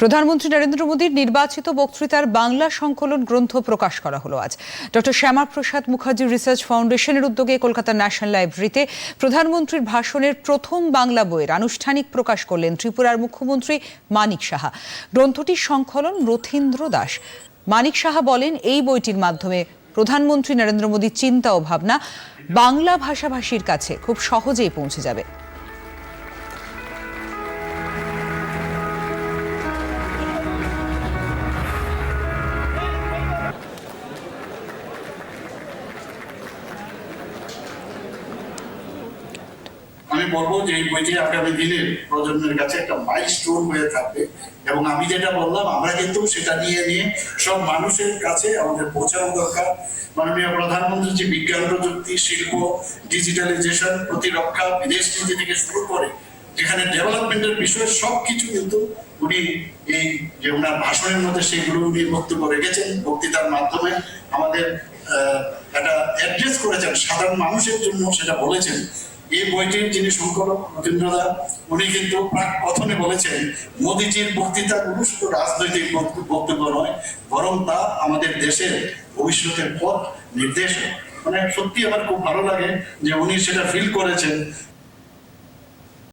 প্রধানমন্ত্রী নরেন্দ্র মোদীর নির্বাচিত বক্তৃতার বাংলা সংকলন গ্রন্থ প্রকাশ করা হলো আজ। ডক্টর শ্যামাপ্রসাদ মুখার্জি রিসার্চ ফাউন্ডেশনের উদ্যোগে কলকাতার ন্যাশনাল লাইব্রেরিতে প্রধানমন্ত্রীর ভাষণের প্রথম বাংলা বইয়ের আনুষ্ঠানিক প্রকাশ করলেন ত্রিপুরার মুখ্যমন্ত্রী মানিক সাহা। গ্রন্থটির সংকলন রথীন্দ্র দাস। মানিক সাহা বলেন, এই বইটির মাধ্যমে প্রধানমন্ত্রী নরেন্দ্র মোদীর চিন্তা ও ভাবনা বাংলা ভাষাভাষীর কাছে খুব সহজেই পৌঁছে যাবে। আমি বলব যে এই বইটি আগামী দিনে প্রজন্মের কাছে একটা মাইলস্টোন হয়ে থাকবে। এবং আমি যেটা বললাম, আমরা কিন্তু সেটা নিয়ে নিয়ে সব মানুষের কাছে আমাদের পৌঁছানো দরকার। মাননীয় প্রধানমন্ত্রী যে বিজ্ঞান, প্রযুক্তি, শিল্প ডিজিটালাইজেশন প্রতিরক্ষা, বিদেশ নীতি থেকে শুরু করে যেখানে ডেভেলপমেন্টের বিষয়ে সব কিছু কিন্তু উনি এই যে ওনার ভাষণের মধ্যে সেগুলো উনি বক্তব্য রেখেছেন। বক্তৃতার মাধ্যমে আমাদের একটা অ্যাড্রেস করেছেন। সাধারণ মানুষের জন্য সেটা বলেছেন। এই বইটির যিনি সংকলক রবীন্দ্রদা উনি কিন্তু প্রাক কথনে বলেছেন, মোদীজির বক্তৃতা কোনো শুধু রাজনৈতিক বক্তব্য নয়, বরং তা আমাদের দেশের ভবিষ্যতের পথ নির্দেশ মানে সত্যি আমার খুব ভালো লাগে যে উনি সেটা ফিল করেছেন।